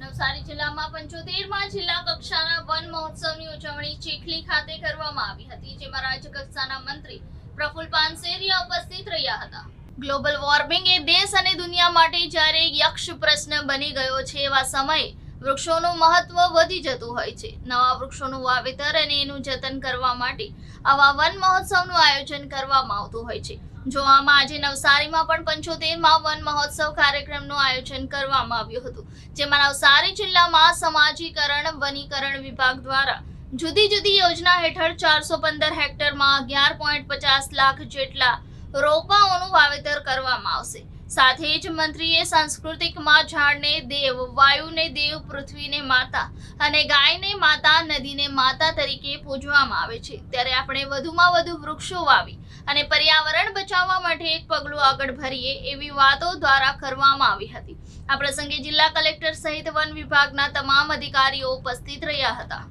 નવસારી જિલ્લામાં પંચોતેરમાં જિલ્લા કક્ષાના વન મહોત્સવની ઉજવણી ચીખલી ખાતે કરવામાં આવી હતી, જેમાં રાજ્ય કક્ષાના મંત્રી પ્રફુલ પાનસેરિયા ઉપસ્થિત રહ્યા હતા. ગ્લોબલ વોર્મિંગ એ દેશ અને દુનિયા માટે જ્યારે યક્ષ પ્રશ્ન બની ગયો છે એવા સમયે વૃક્ષોનું મહત્વ વધી જતું હોય છે. નવા વૃક્ષોનું વાવેતર અને એનું જતન કરવા માટે આવા વન મહોત્સવનું આયોજન કરવામાં આવતું હોય છે. જોવામાં આજે નવસારીમાં પણ પંચોતેરમાં વન મહોત્સવ કાર્યક્રમનું આયોજન કરવામાં આવ્યું હતું, જેમાં નવસારી જિલ્લામાં સમાજીકરણ, વનીકરણ વિભાગ દ્વારા જુદી જુદી યોજના હેઠળ ચારસો પંદર હેક્ટરમાં અગિયાર પોઈન્ટ પચાસ લાખ જેટલા રોપાઓનું વાવેતર કરવામાં આવશે. સાથે જ મંત્રીએ સાંસ્કૃતિકમાં ઝાડને દેવ, વાયુને દેવ, પૃથ્વીને માતા અને ગાયને માતા, નદીને માતા તરીકે પૂજવામાં આવે છે. ત્યારે આપણે વધુમાં વધુ વૃક્ષો વાવી અને પર્યાવરણ બચાવવા માટે એક પગલું આગળ ભરીએ એવી વાતો દ્વારા કરવામાં આવી હતી. આ પ્રસંગે જિલ્લા કલેક્ટર સહિત વન વિભાગના તમામ અધિકારીઓ ઉપસ્થિત રહ્યા હતા.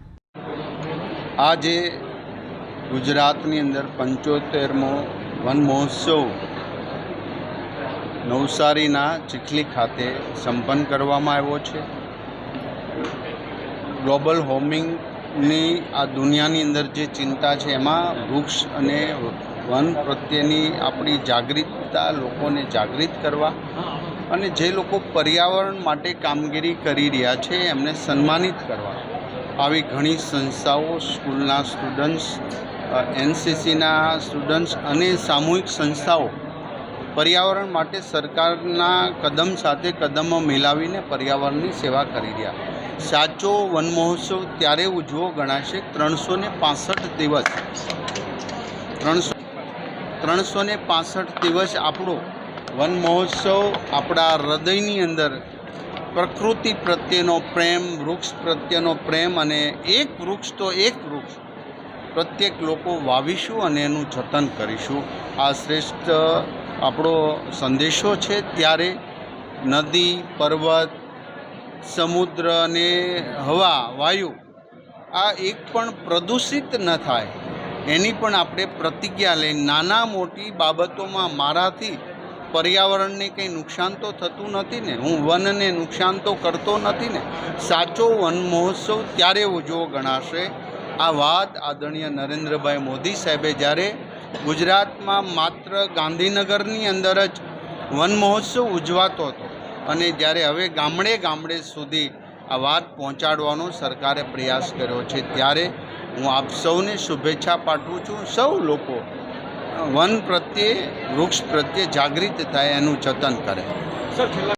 આજે ગુજરાતની અંદર પંચોતેરમો વન મહોત્સવ નવસારીના ચીખલી ખાતે સંપન્ન કરવામાં આવ્યો છે. ગ્લોબલ હોમિંગની આ દુનિયાની અંદર જે ચિંતા છે, એમાં વૃક્ષ અને વન પ્રત્યેની આપણી જાગૃતતા લોકોને જાગૃત કરવા અને જે લોકો પર્યાવરણ માટે કામગીરી કરી રહ્યા છે, એમને સન્માનિત કરવા. આવી ઘણી સંસ્થાઓ, સ્કૂલના સ્ટુડન્ટ્સ એનસીસીના સ્ટુડન્ટ્સ અને સામૂહિક સંસ્થાઓ પર્યાવરણ માટે સરકારના કદમ સાથે કદમ મિલાવીને પર્યાવરણની સેવા કરી રહ્યા. સાચો વન મહોત્સવ ત્યારે ઉજવો ગણાશે ત્રણસો ને પાસઠ દિવસ. ત્રણસો ત્રણસો ને પાસઠ દિવસ આપણો વન મહોત્સવ આપણા હૃદયની અંદર પ્રકૃતિ પ્રત્યેનો પ્રેમ, વૃક્ષ પ્રત્યેનો પ્રેમ અને એક વૃક્ષ તો એક વૃક્ષ. પ્રત્યેક લોકો વાવીશું અને એનું જતન કરીશું. આ શ્રેષ્ઠ આપણો સંદેશો છે ત્યારે નદી, પર્વત, સમુદ્ર અને હવા, વાયુ, આ એક પણ પ્રદૂષિત ન થાય. એની પણ આપણે પ્રતિજ્ઞા લઈ નાના મોટી બાબતોમાં મારાથી પર્યાવરણને કંઈ નુકસાન તો થતું નથી ને. હું વનને નુકસાન તો કરતો નથી ને. સાચો વન મહોત્સવ ત્યારે ઉજવો ગણાશે. આ વાત આદરણીય નરેન્દ્રભાઈ મોદી સાહેબે જ્યારે ગુજરાતમાં માત્ર ગાંધીનગરની અંદર જ વન મહોત્સવ ઉજવાતો હતો અને જ્યારે હવે ગામડે ગામડે સુધી આ વાત પહોંચાડવાનો સરકારે પ્રયાસ કર્યો છે, ત્યારે હું આપ સૌને શુભેચ્છા પાઠવું છું. સૌ લોકો વન પ્રત્યે, વૃક્ષ પ્રત્યે જાગૃત થાય એનું જતન કરે.